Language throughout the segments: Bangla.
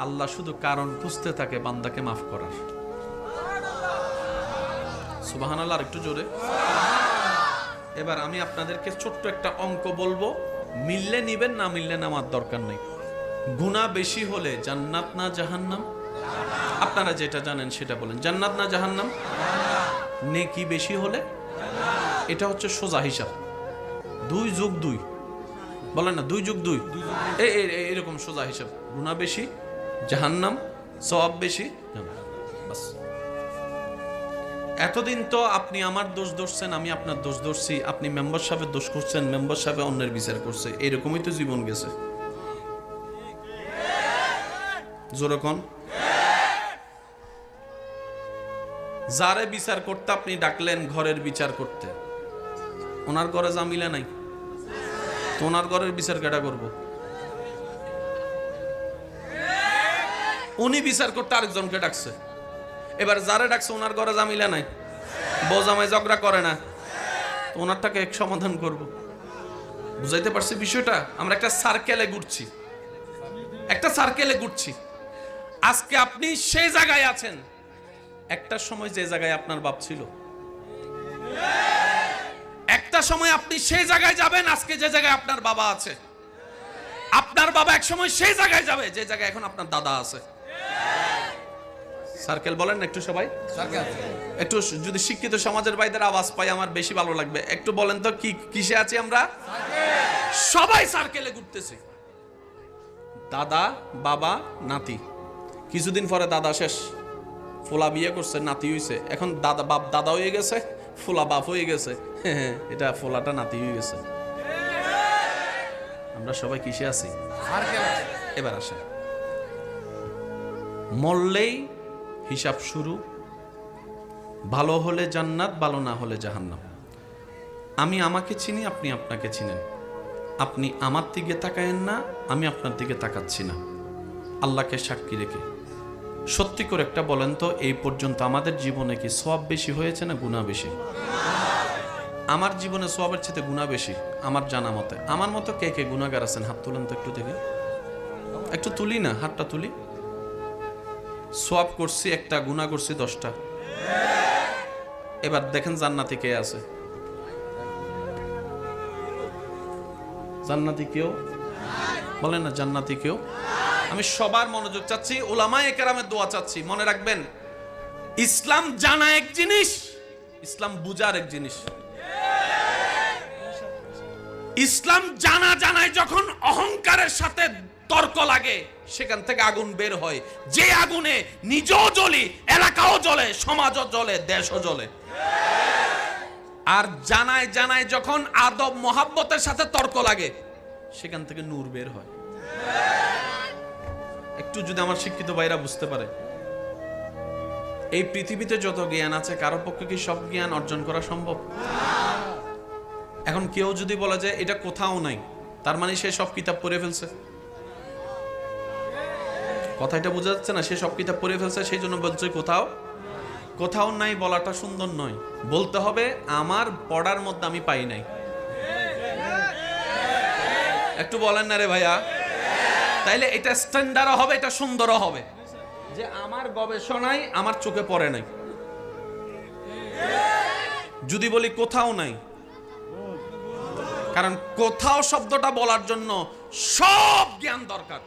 আল্লাহ শুধু কারণ খুঁজতে থাকে বান্দাকে মাফ করার। সুবাহান আল্লাহ একটু জোরে। এবার আমি আপনাদেরকে ছোট্ট একটা অঙ্ক বলব। মিললে নিবেন, না মিললে নেওয়ার দরকার নেই। গুণা বেশি হলে জান্নাত না জাহান্নাম? আপনারা যেটা জানেন সেটা বলেন। জান্নাত না জাহান্নাম? নেকি বেশি হলে? এটা হচ্ছে সোজা হিসাব। দুই যুগ দুই। বলেন না, দুই যুগ দুই। এরকম সোজা হিসাব। গুণা বেশি জাহান্নাম, সওয়াব বেশি। এতদিন তো আপনি আমার দোষ ধরছেন, আমি আপনার দোষ ধরছি, আপনি মেম্বার সাহেবের দোষ করছেন, মেম্বার সাহেব অন্যের বিচার করছে, এরকমই তো জীবন গেছে। জোরকন যারে বিচার করতে আপনি ডাকলেন ঘরের বিচার করতে, ওনার ঘরে জামিলা নাই। তো ওনার ঘরের বিচার কেটা করব? উনি বিচার করতে আরেকজনকে ডাকছে। এবার যারা ডাকছে ওনার ঘরে জামিলা নাই। বউ ঝগড়া করে না। ওনারটাকে এক সমাধান করব। বুঝাইতে পারছি বিষয়টা? আমরা একটা সার্কেলে ঘুরছি। একটা সার্কেলে ঘুরছি। আজকে আপনি সেই জায়গায় আছেন। একটা সময় যে জায়গায় আপনার বাপ ছিল। একটা সময় আপনি সেই জায়গায় যাবেন, আজকে যে জায়গায় আপনার বাবা আছে। আপনার বাবা এক সময় সেই জায়গায় যাবে, যে জায়গায় এখন আপনার দাদা আছে। সার্কেল বলেন না একটু সবাই? একটু যদি শিক্ষিত সমাজের বাইদের আওয়াজ পাই আমার বেশি ভালো লাগবে। একটু বলেন তো কি কিসে আছি আমরা? সবাই সার্কেলে ঘুরতেছি। দাদা বাবা নাতি। কিছুদিন পরে দাদা শেষ। ফোলা বিয়ে করছে নাতি হয়েছে এখন দাদা বাপ দাদা হয়ে গেছে ফোলা বাপ হয়ে গেছে। এটা ফোলাটা নাতি হয়ে গেছে। আমরা সবাই কিসে আছি? এবার আসে মরলেই হিসাব শুরু। ভালো হলে জান্নাত, ভালো না হলে জাহান্নাম। আমি আমাকে চিনি, আপনি আপনাকে চিনেন। আপনি আমার দিকে তাকায়েন না, আমি আপনার দিকে তাকাচ্ছি না। আল্লাহকে সাক্ষী রেখে। সত্যি করে একটা বলেন তো, এই পর্যন্ত আমাদের জীবনে কি সব বেশি হয়েছে না গুণা বেশি? আমার জীবনে সবের চেয়ে গুণা বেশি, আমার জানা মতে। আমার মতো কে কে গুণাগার আছেন? হাত তুলেন তো একটু দেখি। একটু তুলি না, হাতটা তুলি। সোয়াব করছি, একটা গুণা করছি দশটা। এবার দেখেন জান্নাতি কে আছে। জান্নাতি কেউ? বলেন না জান্নাতি কেউ? আমি সবার মনোযোগ চাচ্ছি ওলামা একরামের দোয়া চাচ্ছি, মনে রাখবেন, ইসলাম জানা এক জিনিস, ইসলাম বুঝার এক জিনিস। ইসলাম জানা জানায় যখন অহংকারের সাথে তর্ক লাগে, সেখান থেকে আগুন বের হয়। যে আগুনে নিজেও জ্বলি, এলাকাও জ্বলে, সমাজও জ্বলে, দেশও জ্বলে। আর জানায় জানায় যখন আদব মোহাব্বতের সাথে তর্ক লাগে, সেখান থেকে নূর বের হয়। একটু যদি আমার শিক্ষিত ভাইরা বুঝতে পারে, এই পৃথিবীতে যত জ্ঞান আছে, কারও পক্ষে কি সব জ্ঞান অর্জন করা সম্ভব? এখন কেউ যদি বলে যে এটা কোথাও নাই, তার মানে সে সব কিতাব পড়ে ফেলছে। কথাটা বোঝা যাচ্ছে না, সে সব কিতাব পড়ে ফেলছে, সেই জন্য বলছে কোথাও? কোথাও নাই, বলাটা সুন্দর নয়। বলতে হবে, আমার পড়ার মধ্যে আমি পাই নাই। একটু বলেন না রে ভাইয়া। তাইলে এটা স্ট্যান্ডার্ডও হবে, এটা সুন্দরও হবে। যে আমার গবেষণায় আমার চোখে পড়ে নাই। যদি বলি কোথাও নাই, কারণ কোথাও শব্দটা বলার জন্য সব জ্ঞান দরকার।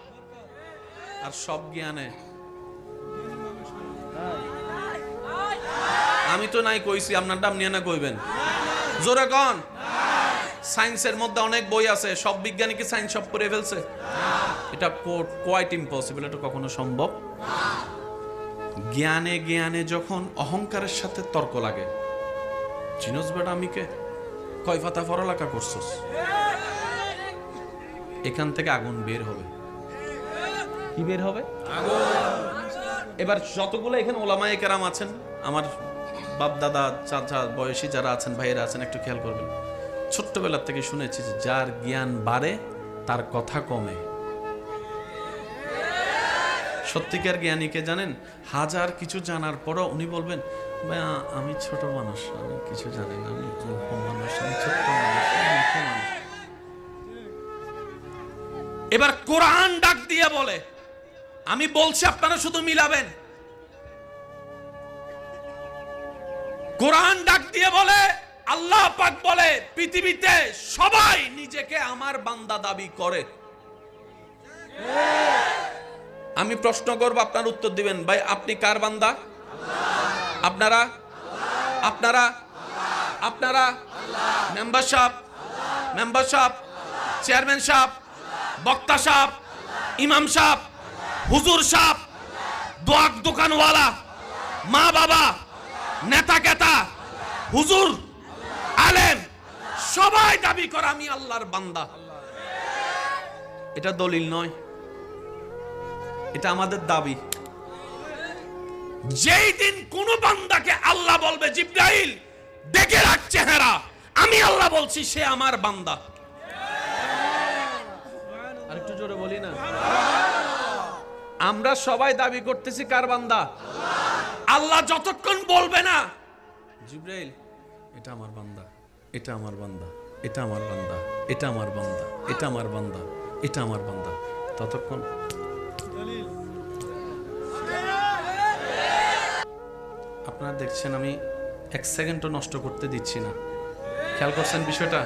আর সব জ্ঞানে। আমি তো নাই কইছি, আপনার দাম নিয়ে না কইবেন। জোরে কন। সায়েন্সের মধ্যে অনেক বই আছে, সব বিজ্ঞানী কি সায়েন্স সব করে ফেলছে? এটা কোয়াইট ইম্পসিবল এটা কখনো সম্ভব। জ্ঞানে জ্ঞানে যখন অহংকারের সাথে তর্ক লাগে, চিনস বেটা আমি কে কয় ফাতা পড়ালেখা করছস? এখান থেকে আগুন বের হবে। কি বের হবে? এবার যতগুলো এখানে ওলামায়ে কেরাম আছেন, আমার বাপ দাদা চাচা, বয়সী যারা আছেন, ভাইয়েরা আছেন, একটু খেয়াল করবেন। ছোট্টবেলার থেকে শুনেছি যে যার জ্ঞান বাড়ে, তার কথা কমে। সত্যিকার জ্ঞানীকে জানেন? হাজার কিছু জানার পরও উনি বলবেন আমি ছোট মানুষ, আমি কিছু জানি না, আমি মানুষ, আমি ছোট্ট মানুষ। এবার কোরআন ডাক দিয়ে বলে আমি বলছি আপনারা শুধু মিলাবেন। কোরআন ডাক দিয়ে বলে, আল্লাহ পাক বলে, পৃথিবীতে সবাই নিজেকে আমার বান্দা দাবি করে। আমি প্রশ্ন করব, আপনার উত্তর দিবেন। ভাই, আপনি কার বান্দা? আপনারা? আপনারা? আপনারা? মেম্বার সাহেব? মেম্বার সাহেব? চেয়ারম্যান সাহেব? বক্তা সাহেব? ইমাম সাহেব? হুজুর সাহেব দোয়াক দোকানওয়ালা, মা বাবা, নেতা কেতা, হুজুর, আলেম, সবাই দাবি করে আমি আল্লাহর বান্দা। এটা দলিল নয়, এটা আমাদের দাবি। যেই দিন কোন বান্দাকে আল্লাহ বলবে, জিব্রাইল, দেখে রাখ চেহারা, আমি আল্লাহ বলছি, সে আমার বান্দা। আরেকটু জোরে বলি না? আমরা সবাই দাবি করতেছি কার বান্দা? আল্লাহ যতক্ষণ বলবে না। জিব্রাইল, এটা আমার বান্দা, এটা আমার বান্দা, এটা আমার বান্দা, এটা আমার বান্দা, এটা আমার বান্দা, এটা আমার বান্দা। ততক্ষণ। আপনারা দেখছেন আমি এক সেকেন্ডও নষ্ট করতে দিচ্ছি না। খেয়াল করছেন বিষয়টা?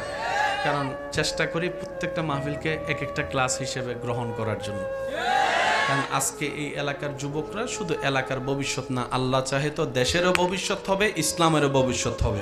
কারণ চেষ্টা করি প্রত্যেকটা মাহফিলকে এক একটা ক্লাস হিসেবে গ্রহণ করার জন্য। কারণ আজকে এই এলাকার যুবকরা শুধু এলাকার ভবিষ্যৎ না, আল্লাহ চাহে তো দেশেরও ভবিষ্যৎ হবে, ইসলামেরও ভবিষ্যৎ হবে।